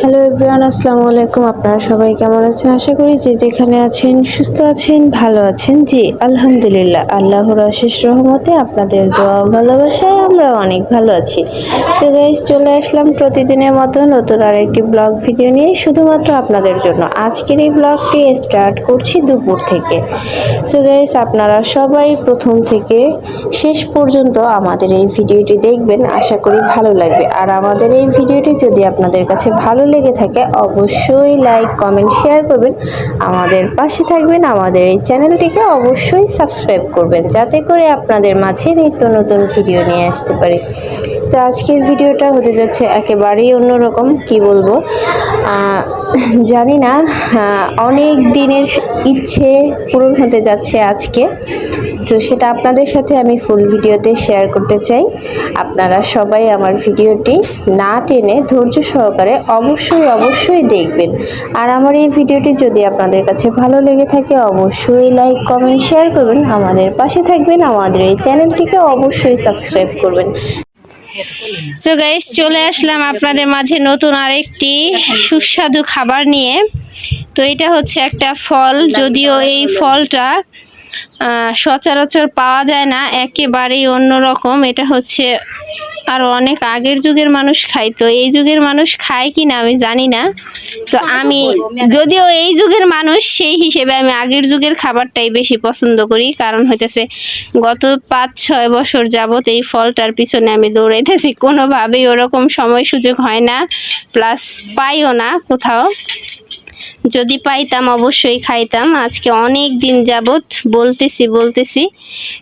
Hello everyone আসসালামু আলাইকুম। আপনারা সবাই কেমন আছেন? আশা করি যে যেখানে আছেন, সুস্থ আছেন, ভালো আছেন। জি, আলহামদুলিল্লাহ, আল্লাহর অশেষ রহমতে আপনাদের দোয়া ভালোবাসায় আমরা অনেক ভালো আছি। তো গাইজ চলে আসলাম প্রতিদিনের মতো নতুন আরেকটি ব্লগ ভিডিও নিয়ে, শুধুমাত্র আপনাদের জন্য। আজকের এই ব্লগটি স্টার্ট করছি দুপুর থেকে। সো গাইজ আপনারা সবাই প্রথম থেকে শেষ পর্যন্ত আমাদের এই ভিডিওটি দেখবেন। আশা করি ভালো লাগবে। আর আমাদের এই ভিডিওটি যদি আপনাদের কাছে ভালো লেগে থাকে, অবশ্যই লাইক কমেন্ট শেয়ার করবেন। আমাদের পাশে থাকবেন, আমাদের এই চ্যানেলটিকে অবশ্যই সাবস্ক্রাইব করবেন, যাতে করে আপনাদের মাঝে নিত্য নতুন ভিডিও নিয়ে আসতে পারি। তো আজকের ভিডিওটা হতে যাচ্ছে একেবারেই অন্যরকম, কি বলব? জানি না অনেক দিনের ইচ্ছে পূরণ হতে যাচ্ছে আজকে। তো সেটা আপনাদের সাথে আমি ফুল ভিডিওতে শেয়ার করতে চাই। আপনারা সবাই আমার ভিডিওটি না টেনে ধৈর্য সহকারে অবশ্যই অবশ্যই দেখবেন। আর আমার এই ভিডিওটি যদি আপনাদের কাছে ভালো লেগে থাকে, অবশ্যই লাইক কমেন্ট শেয়ার করবেন। আমাদের পাশে থাকবেন, আমাদের এই চ্যানেলটিকে অবশ্যই সাবস্ক্রাইব করবেন। সো গাইস চলে আসলাম আপনাদের মাঝে নতুন আরেকটি সুস্বাদু খাবার নিয়ে। তো এটা হচ্ছে একটা ফল, যদিও এই ফলটা সচরাচর পাওয়া যায় না একেবারেই অন্যরকম। এটা হচ্ছে আর অনেক আগের যুগের মানুষ খাইতো এই যুগের মানুষ খায় কি না আমি জানি না। তো আমি যদিও এই যুগের মানুষ সেই হিসেবে আমি আগের যুগের খাবারটাই বেশি পছন্দ করি। কারণ হইতেছে গত পাঁচ ছয় বছর যাবত এই ফলটার পিছনে আমি দৌড়াইতেছি। কোনোভাবেই ওরকম সময় সুযোগ হয় না প্লাস পাইও না কোথাও। যদি পাইতাম অবশ্যই খাইতাম। আজকে অনেক দিন যাবত বলতেছি বলতেছি।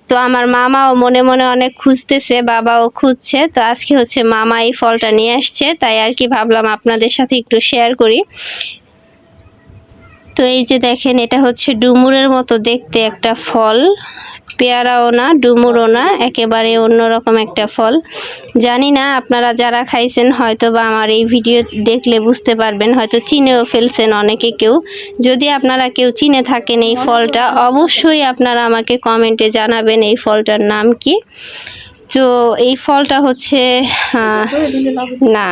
তো আমার মামাও মনে মনে অনেক খুঁজতেছে, বাবাও খুঁজছে। তো আজকে হচ্ছে মামা এই ফলটা নিয়ে আসছে, তাই আর কি ভাবলাম আপনাদের সাথে একটু শেয়ার করি। তো এই যে দেখেন, এটা হচ্ছে ডুমুরের মতো দেখতে একটা ফল। পেয়ারাও না, ডুমুরও না, একেবারে অন্যরকম একটা ফল। জানি না আপনারা যারা খাইছেন হয়তো বা আমার এই ভিডিও দেখলে বুঝতে পারবেন, হয়তো চিনেও ফেলছেন অনেকে কেউ। যদি আপনারা কেউ চিনে থাকেন এই ফলটা, অবশ্যই আপনারা আমাকে কমেন্টে জানাবেন এই ফলটার নাম কি। তো এই ফলটা হচ্ছে না।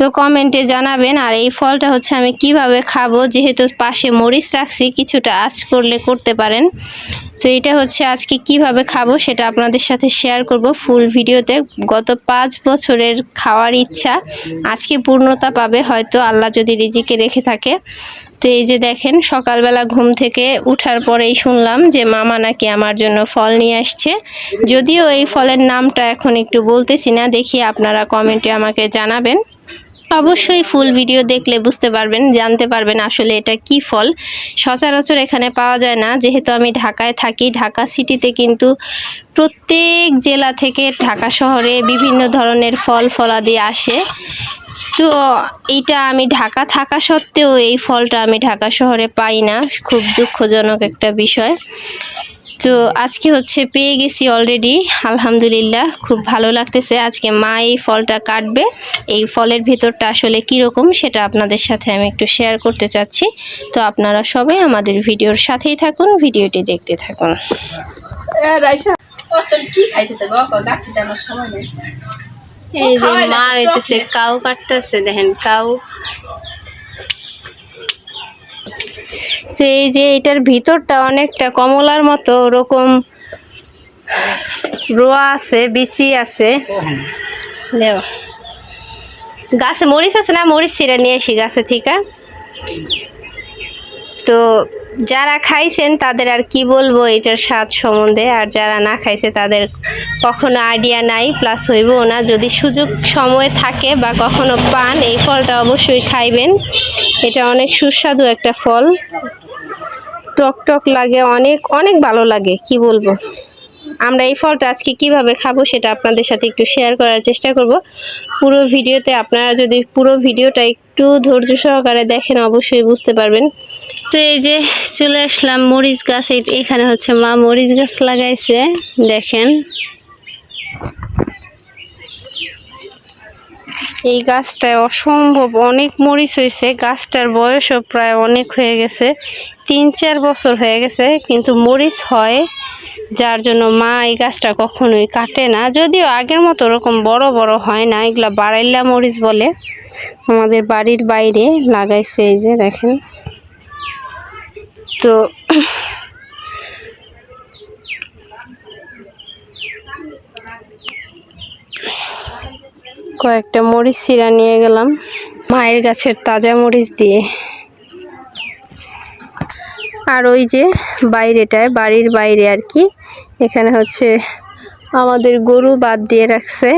তো কমেন্টে জানাবেন, আর এই ফলটা হচ্ছে আমি কীভাবে খাব? যেহেতু পাশে মরিচ রাখছি, কিছুটা আঁচ করলে করতে পারেন। তো এটা হচ্ছে আজকে কীভাবে খাব সেটা আপনাদের সাথে শেয়ার করব ফুল ভিডিওতে। গত পাঁচ বছরের খাওয়ার ইচ্ছা, আজকে পূর্ণতা পাবে হয়তো, আল্লাহ যদি রিজিকে রেখে থাকে। তো এই যে দেখেন, সকালবেলা ঘুম থেকে উঠার পরেই শুনলাম যে মামা নাকি আমার জন্য ফল নিয়ে আসছে। যদিও এই ফলের নামটা এখন একটু বলতেছি না, দেখি আপনারা কমেন্টে আমাকে জানাবেন। অবশ্যই ফুল ভিডিও দেখলে বুঝতে পারবেন, জানতে পারবেন আসলে এটা কি ফল। সচরাচর এখানে পাওয়া যায় না, যেহেতু আমি ঢাকায় থাকি, ঢাকা সিটিতে কিন্তু প্রত্যেক জেলা থেকে ঢাকা শহরে বিভিন্ন ধরনের ফল ফলাদি আসে। তো এইটা আমি ঢাকা থাকা সত্ত্বেও এই ফলটা আমি ঢাকা শহরে পাই না, খুব দুঃখজনক একটা বিষয়। তো আজকে হচ্ছে পেয়ে গেছি অলরেডি আলহামদুলিল্লাহ খুব ভালো লাগতেছে। আজকে মা এই ফলটা কাটবে। এই ফলের ভেতরটা আসলে কীরকম সেটা আপনাদের সাথে আমি একটু শেয়ার করতে চাচ্ছি। তো আপনারা সবাই আমাদের ভিডিওর সাথেই থাকুন ভিডিওটি দেখতে থাকুন। এই যে মা হইতেছে কাউ কাটতেছে দেখেন কাউ। তো এই যে এটার ভিতরটা অনেকটা কমলার মতো, ওরকম রোয়া আছে, বিচি আছে। গাছে মরিচ আছে না? মরিচ ছিঁড়ে নিয়ে আসি গাছে থেকে। তো যারা খাইছেন তাদের আর কি বলব এটার স্বাদ সম্বন্ধে, আর যারা না খাইছে তাদের কখনো আইডিয়া নাই প্লাস হইবও না। যদি সুযোগ সময় থাকে বা কখনো পান, এই ফলটা অবশ্যই খাইবেন। এটা অনেক সুস্বাদু একটা ফল। টক টক লাগে, অনেক অনেক ভালো লাগে, কি বলব? আমরা এই ফলটা আজকে কীভাবে খাব সেটা আপনাদের সাথে একটু শেয়ার করার চেষ্টা করব। পুরো ভিডিওতে আপনারা যদি পুরো ভিডিওটা একটু ধৈর্য সহকারে দেখেন, অবশ্যই বুঝতে পারবেন। তো এই যে চলে আসলাম মরিচ গাছ এখানে হচ্ছে মা মরিচ গাছ লাগাইছে, দেখেন। এই গাছটায় অসম্ভব অনেক মরিচ হয়েছে, গাছটার বয়সও প্রায় অনেক হয়ে গেছে, তিন চার বছর হয়ে গেছে, কিন্তু মরিচ হয় যার জন্য মা এই গাছটা কখনোই কাটে না। যদিও আগের মতো ওরকম বড় বড় হয় না, এগুলা বাড়াইল্লা মরিচ বলে আমাদের বাড়ির বাইরে লাগাইছে এই যে দেখেন। তো কয়েকটা মরিচ চিরা নিয়ে গেলাম মায়ের গাছের তাজা মরিচ দিয়ে। আর ওই যে বাইরেটায় বাড়ির বাইরে আর কি। এখানে হচ্ছে আমাদের গরু বাদ দিয়ে রাখছে।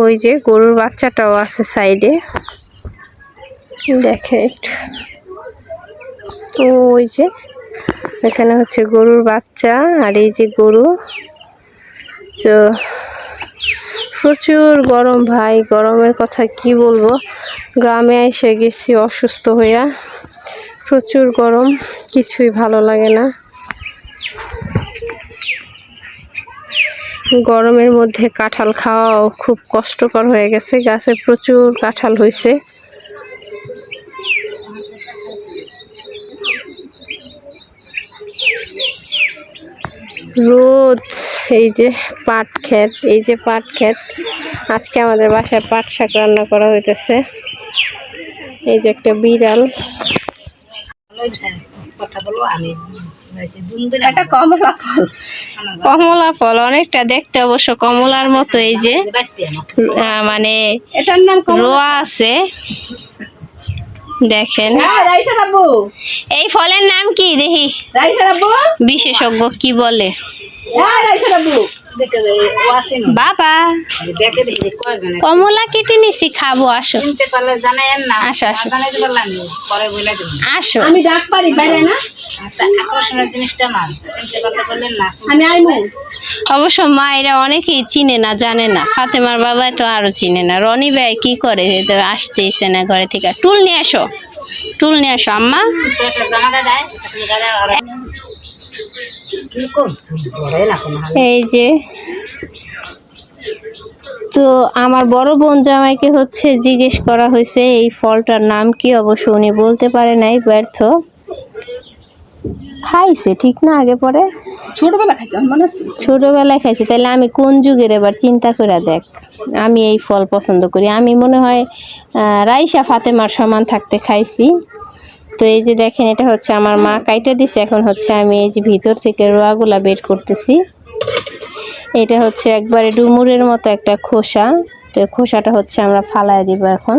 ওই যে গরুর বাচ্চাটাও আছে সাইডে। দেখে একটু। তো ওই যে এখানে হচ্ছে গরুর বাচ্চা আর এই যে গরু। তো প্রচুর গরম ভাই, গরমের কথা কি বলব? গ্রামে এসে গেছি অসুস্থ হইয়া। প্রচুর গরম, কিছুই ভালো লাগে না। গরমের মধ্যে কাঁঠাল খাওয়াও খুব কষ্টকর হয়ে গেছে, গাছে প্রচুর কাঁঠাল হয়েছে রোদ, এই যে পাট ক্ষেত, এই যে পাট ক্ষেত, আজকে আমাদের বাসায় পাট শাক রান্না করা হইতেছে। এই যে একটা বিড়াল কথা বলব আমি একটা কমলা ফল। কমলা ফল অনেকটা দেখতে অবশ্য কমলার মতো এই যে আহ, মানে এটার নাম রোয়া আছে। দেখেন। হ্যাঁ এই ফলের নাম কি দেখি। বিশেষজ্ঞ কি বলে? হ্যাঁ বাবু দেখে ও আসে না বাবা দেখে দেখে কয়জন কমলা কেটে নিছি খাব আসো চিনতে পারলে জানায়েন না আসো, আসো। আমি ডাক পারি বাইরে না? তা আকর্ষণীয় জিনিসটা মাছ চিনতে পারলে বললেন না আমি আইমু। অবশ্য মা এরা অনেকেই চিনে না জানে না। ফাতেমার বাবা তো আরও চিনে না। রনি ভাই কি করে আসতেইছে না ঘরে থেকে? টুল নিয়ে আসো। টুল নিয়ে আসো আম্মা। এই যে। তো আমার বড় বোন জামাইকে হচ্ছে জিজ্ঞেস করা হয়েছে এই ফলটার নাম কি? অবশ্য উনি বলতে পারে নাই ব্যর্থ। খাইছে ঠিক না আগে পরে? ছোটবেলা খাইছি মনে ছোটবেলায় খাইছি তাহলে আমি কোন যুগের এবার? চিন্তা করে দেখ। আমি এই ফল পছন্দ করি। আমি মনে হয় রাইসা ফাতেমার সমান থাকতে খাইছি। তো এই যে দেখেন, এটা হচ্ছে আমার মা কাইটা দিছে। এখন হচ্ছে আমি এই যে ভিতর থেকে রোয়াগুলা বের করতেছি। এটা হচ্ছে একবারে ডুমুরের মতো একটা খোসা। তো খোসাটা হচ্ছে আমরা ফালায় দিব এখন।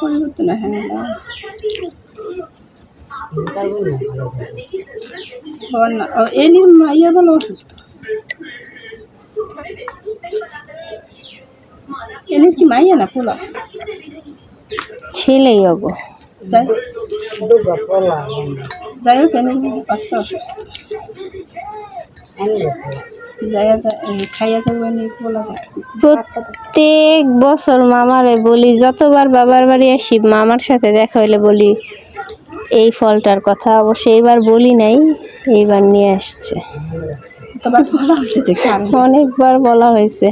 পরিবর্তন হ্যাঁ মাইয়া বলো, অসুস্থ। এলির কি মাইয়া না পোলা ছেলেই হব। যাই দুগা পলা যাই হোক এলির বাচ্চা অসুস্থ। প্রত্যেক বছর মামারে বলি যতবার বাবার বাড়ি আসি মামার সাথে দেখা হইলে বলি এই ফলটার কথা অবশ্য এইবার বলি নাই এইবার নিয়ে আসছে। অনেকবার বলা হয়েছে। হয়ে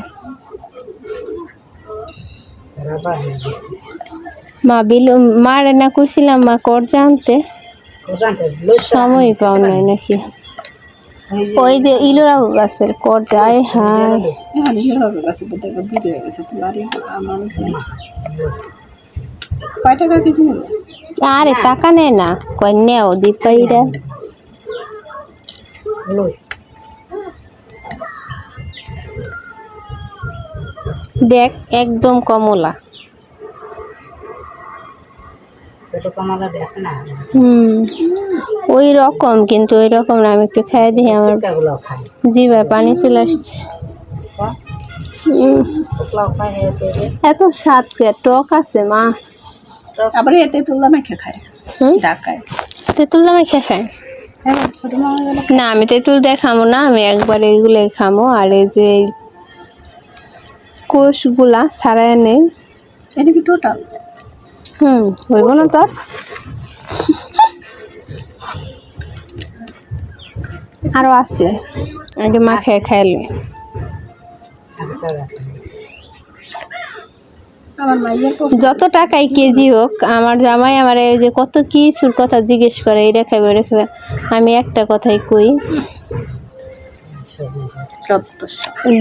মা বিলু মারে না কইছিলাম মা কর জানতে সময় পাও নাই নাকি? ওই যে ইলোরা গাছের কর যায় হ্যাঁ। কয় টাকা কেজি নেবে? আরে টাকা নেয় না কয় নেও দীপাইরা দেখ একদম কমলা। ছোট কমালা দেখে না? হুম ওই রকম কিন্তু ওই রকম না আমি একটু খাই দিই আমার। জি ভাই পানি চলে আসছে। খায় এত স্বাদ টক আছে মা। আবার এতে তুললা মেখে খায়? ঢাকায় তেঁতুল দামে খেয়ে? খাই হ্যাঁ না? আমি তেঁতুল দিয়ে খামো না আমি একবার খামো আর এই যে কোষগুলা ছাড়াই নেই। এটা কি টোটাল? হুম হইব না তোর আরও আছে। আগে মা খেয়ে খাইলে আর সব আমার মাইয়ের তো যত টাকাই কেজি হোক আমার জামাই আমার এই যে কত কিছুর কথা জিজ্ঞেস করে এই রেখাবে ওই রেখাবে আমি একটা কথাই কই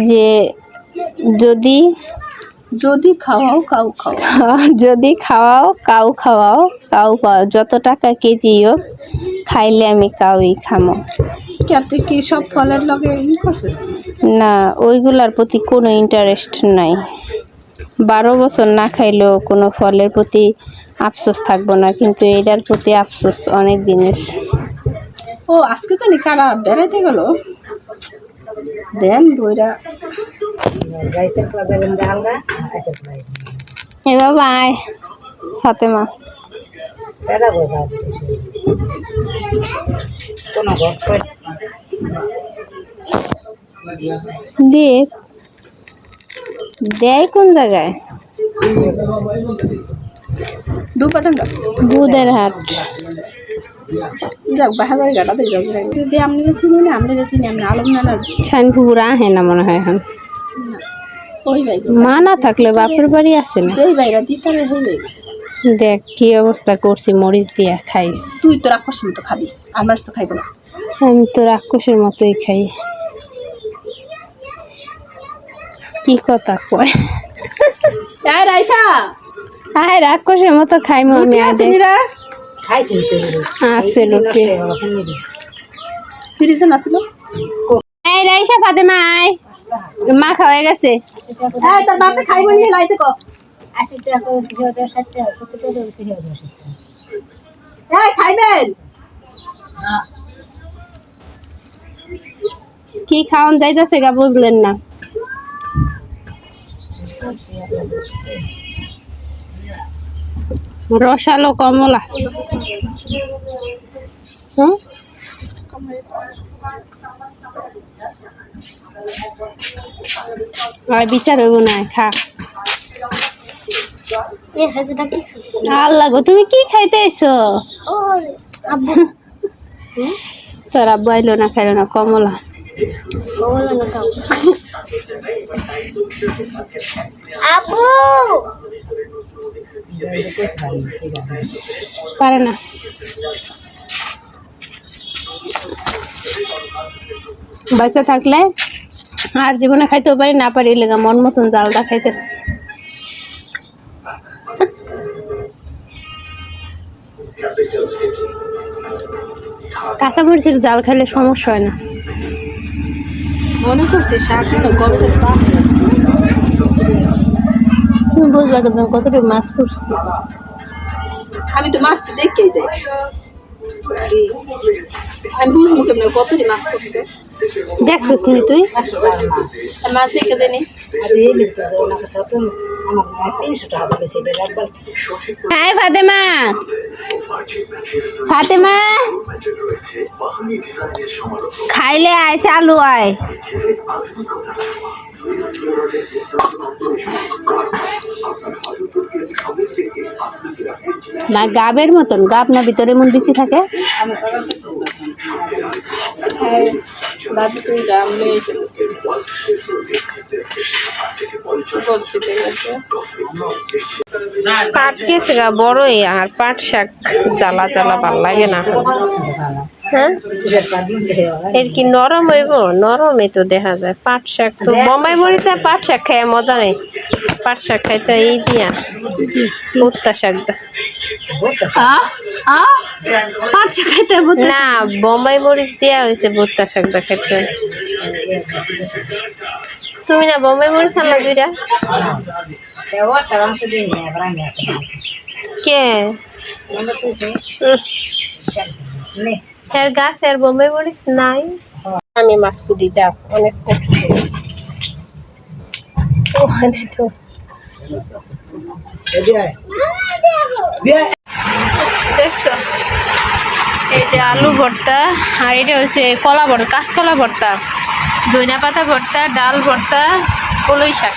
যে যদি যদি খাওয়াও কাউ খাও যদি খাওয়াও কাউ খাওয়াও কাউ পাও যত টাকা কেজি হোক খাইলে আমি কাউই খামো। কে তুই কি সব ফলের লগে না ওইগুলার প্রতি কোনো ইন্টারেস্ট নাই। বারো বছর না খাইলেও কোনো ফলের প্রতি আফসোস থাকব না কিন্তু এটার প্রতি আফসোস অনেক দিনের ও আজকে জানি কারা বেড়াইতে গেল? দেন বইরা। এ বাবা আয় ফাতেমা। দাদা বোঝা কোনো ঘর কই দেখ দেয় কোন জায়গায়? বুদের হাট। যদি চিনি না চিনি আপনি আলম নানার। আহে না মনে হয় এখন। মা না থাকলে বাপের বাড়ি আছে না? দেখ কি অবস্থা করছি মরিচ দিয়া খাইস। তুই তো রাক্ষস মতো খাবি আমরা তো খাইব না। আমি তো রাক্ষসের মতোই খাই। কি কথা কয়। এই রাইসা। আয় রাক্ষসের মতো খাইমো আমি রুটি আদে আসেনিরা খাইছেন তো আছে ফ্রিজে নাছিল এই রাইসা ফাতেমা আয়। মা খাওয়া গেছে। এই তোর বাপে খাইব নিয়ে লাইতে কো। আশি টাকা করে ষাট টাকা ষাট টাকা সত্তর টাকা করে ষাট টাকা। এই খাইবেন? কি খাওয়ান যাইতেছে গা বুঝলেন না। রসালো কমলা। হুম? আর বিচার হইব না খা। আল্লাহ গো তুমি কি খাইতে আইছো? তোর আব্বু আইলো না খাইলো না কমলা। পারে না। বাচ্চা থাকলে আর জীবনে খাইতেও পারি না পারি লেগা মন মতন জালটা খাইতেছি। কাঁচামরিচের জাল খাইলে সমস্যা হয় না। মনে করছে শাক কবে তুমি বুঝবা তো তুমি কতটা মাছ করছি আমি তো মাছটা দেখেই যাই। আমি বুঝব কেমন কতটি মাছ করছে দেখছিস নি তুই? মাছ দেখে জানি মনে হয় হাই ফাতেমা। ফাতেমা। খাইলে আয় চালু আয়। না গাবের মতন গাব না ভিতরে মন বিচি থাকে? পাট গেছে গা বড়ই আর পাট শাক জ্বালা জ্বালা ভালো লাগে না। হ্যাঁ? এর কি নরম হইব? নরমই তো দেখা যায়। পাট শাক তো বোম্বাই মরিতে পাট শাক খাই মজা নেই। পাট শাক খাইতে এই দিয়া। উত্তা শাক দা। আ? আ? পাঁচ খাইতে না বোম্বাই মরিচ দেয়া হয়েছে ভুট্টা খাইতে। তুমি না বোম্বাই মরিচ আনলা দুইটা? কে? এর গাছ এর বোম্বাই মরিচ নাই। আমি মাছ কুটি যা অনেক ওখানে তো দেখছ? এই যে আলু ভর্তা আর এটা হচ্ছে কলা ভর্তা কাঁচকলা ভর্তা ধনিয়া পাতা ভর্তা ডাল ভর্তা কলই শাক।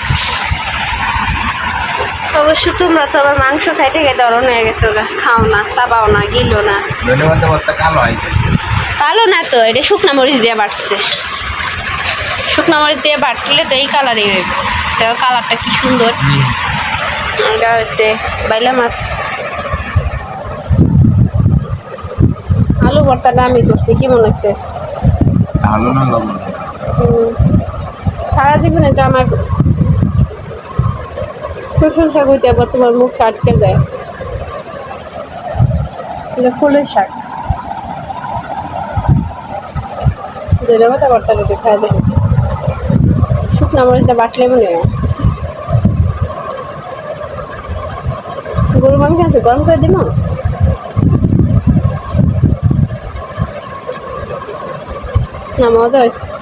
অবশ্য তোমরা তো আবার মাংস খাইতে খাইতে অরণ হয়ে গেছে খাও না চাবাও না গিলো না। কালো না তো এটা শুকনা মরিচ দিয়ে বাটছে। শুকনা মরিচ দিয়ে বাটলে তো এই কালারই হইবে। তো কালারটা কি সুন্দর। এটা হয়েছে বাইলা মাছ। ভর্তাটা আমি করছি কি মনে হচ্ছে? ভালো না লবণ সারা জীবনে তো আমার প্রশংসা করতে আবার তোমার মুখ আটকে যায়। এটা ফুলের শাক। যেটা হবে খাই দেখি শুকনো মরিচটা বাটলে মনে হয়। গরু মাংস আছে গরম করে দিব? না মজা হয়েছে